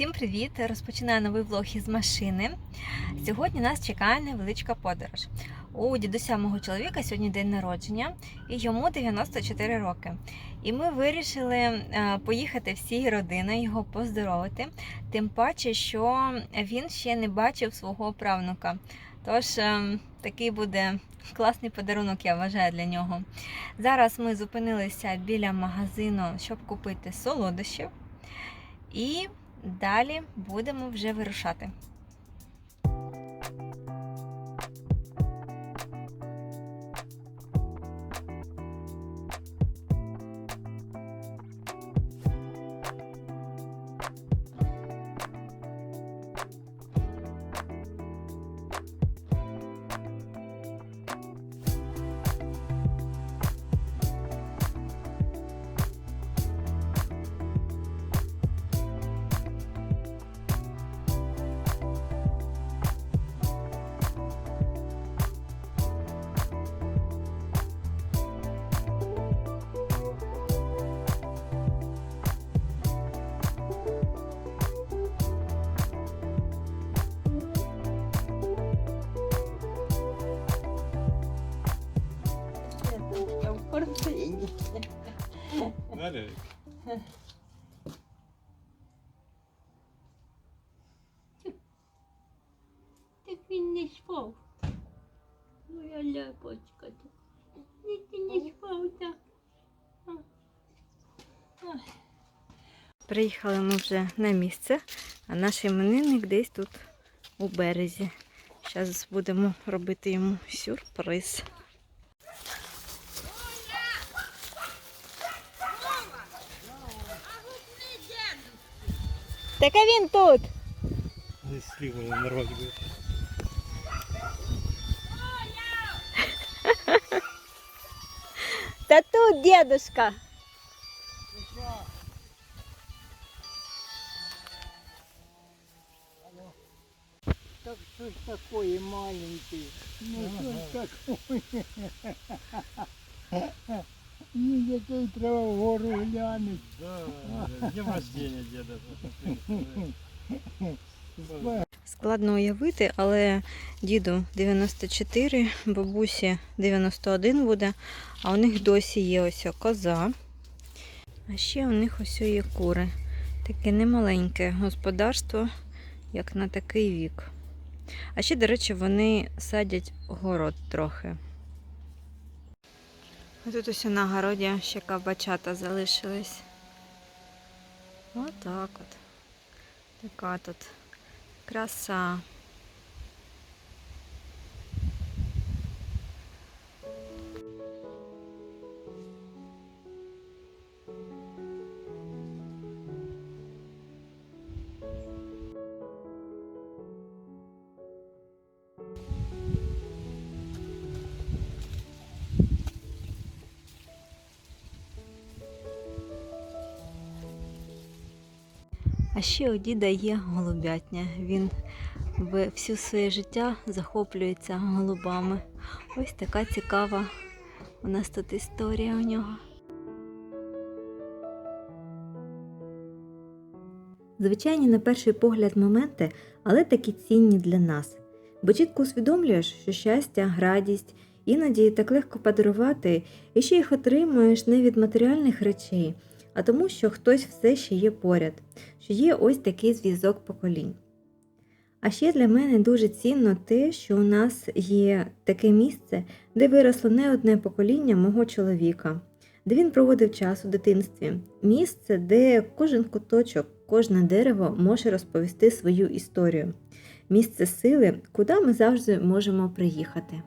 Всім привіт! Розпочинаю новий влог із машини. Сьогодні нас чекає невеличка подорож. У дідуся мого чоловіка сьогодні день народження, і йому 94 роки. І ми вирішили е, поїхати всією родиною його поздоровити. Тим паче, що він ще не бачив свого правнука. Тож е, такий буде класний подарунок, я вважаю, для нього. Зараз ми зупинилися біля магазину, щоб купити солодощів. І далі будемо вже вирушати. Я в картині. Далі. Так він не спав. Моя ляпочка. Ні, ти не спав так. Приїхали ми вже на місце, а наш іменинник десь тут у березі. Зараз будемо робити йому сюрприз. Так а він тут. Десь сліву нарвати буде. Та тут дедушка. Так что ж такое маленький? Ну что ж такое? Ну, який треба вгору глянути. Да, днем рождения деда. Складно уявити, але діду 94, бабусі 91 буде, а у них досі є ось коза. А ще у них ось є кури. Таке немаленьке господарство, як на такий вік. А ще, до речі, вони садять город трохи. Тут ось на городі ще кабачата залишились. Отак от. Така тут краса. А ще у діда є голубятня. Він всю своє життя захоплюється голубами. Ось така цікава у нас тут історія у нього. Звичайні на перший погляд моменти, але такі цінні для нас. Бо чітко усвідомлюєш, що щастя, радість іноді так легко подарувати, і ще їх отримуєш не від матеріальних речей, а тому, що хтось все ще є поряд, що є ось такий зв'язок поколінь. А ще для мене дуже цінно те, що у нас є таке місце, де виросло не одне покоління мого чоловіка, де він проводив час у дитинстві. Місце, де кожен куточок, кожне дерево може розповісти свою історію. Місце сили, куди ми завжди можемо приїхати.